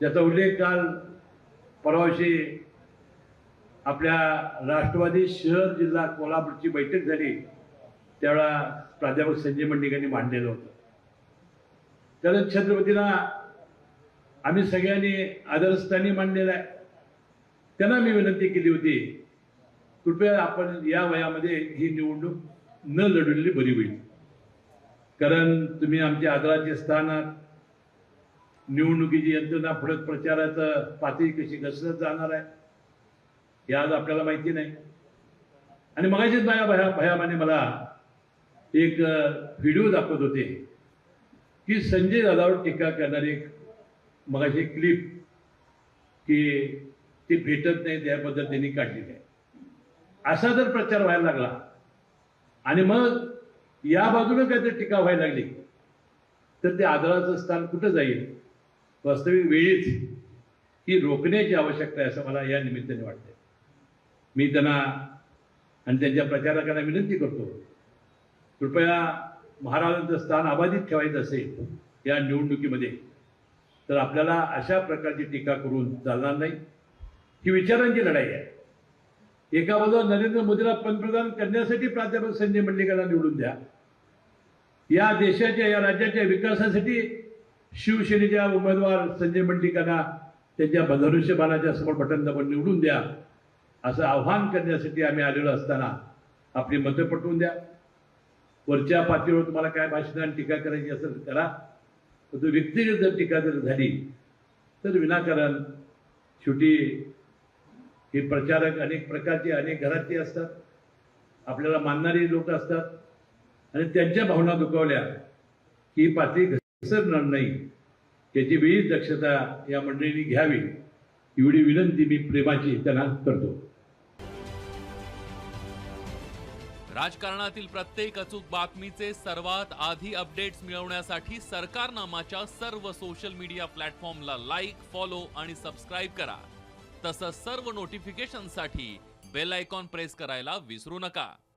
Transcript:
ज्याचा उल्लेख काल परवाशी आपल्या राष्ट्रवादी शहर जिल्हा कोल्हापूरची बैठक झाली त्यावेळा प्राध्यापक संजय मंडिकांनी मांडलेलं होतं. त्याला छत्रपतीला आम्ही सगळ्यांनी आदरस्थानी मांडलेलं आहे. त्यांना मी विनंती केली होती कृपया आपण या वयामध्ये ही निवडणूक न लढवलेली बरी होईल. कारण तुम्ही आमच्या आदराचे स्थान आहात. निवडणुकीची यंत्रणा पुढे प्रचाराचं पातळी कशी घसरत जाणार आहे हे आज आपल्याला माहिती नाही. आणि मगाशीच माझ्या भया भयामाने मला एक व्हिडिओ दाखवत होते की संजय दादावर टीका करणारी एक मगाशी क्लिप की ती भेटत नाही त्याबद्दल त्यांनी काढलेली आहे. असा जर प्रचार व्हायला लागला आणि मग या बाजूने काहीतरी टीका व्हायला लागली तर ते आदराचं स्थान कुठं जाईल? वास्तविक वेळीच ही रोखण्याची आवश्यकता आहे असं मला या निमित्ताने वाटते मी त्यांना आणि त्यांच्या प्रचारकांना विनंती करतो कृपया महाराजांचं स्थान अबाधित ठेवायचं असेल या निवडणुकीमध्ये तर आपल्याला अशा प्रकारची टीका करून चालणार नाही. ही विचारांची लढाई आहे. एका बाजूला नरेंद्र मोदीला पंतप्रधान करण्यासाठी प्राध्यापक संजय मंडलिकांना निवडून द्या. या देशाच्या या राज्याच्या विकासासाठी शिवसेनेच्या उमेदवार संजय बंडिकांना त्यांच्या धनुष्यबाणाच्या समोर बटन दाबून निवडून द्या. असं आव्हान करण्यासाठी आम्ही आलेलो असताना आपली मतं पटवून द्या. वरच्या पातळीवर तुम्हाला काय भाषण आणि टीका करायची असेल करा. परंतु व्यक्तिगत जर टीका जर झाली तर विनाकारण शेवटी हे प्रचारक अनेक प्रकारचे अनेक घरातले असतात. आपल्याला मानणारी लोक असतात. आणि त्यांच्या भावना दुखावल्या की ही पातळी विसरणार नाही. याची वेळीच दक्षता या मंडळींनी घ्यावी. एवढी विनंती मी प्रेमाची त्यांना करतो. राजकारणातील प्रत्येक अचूक बातमीचे सर्वात आधी अपडेट्स मिळवण्यासाठी सरकारनामाच्या सर्व सोशल मीडिया प्लॅटफॉर्मला लाईक फॉलो आणि सबस्क्राईब करा. तसंच सर्व नोटिफिकेशनसाठी बेल आयकॉन प्रेस करायला विसरू नका.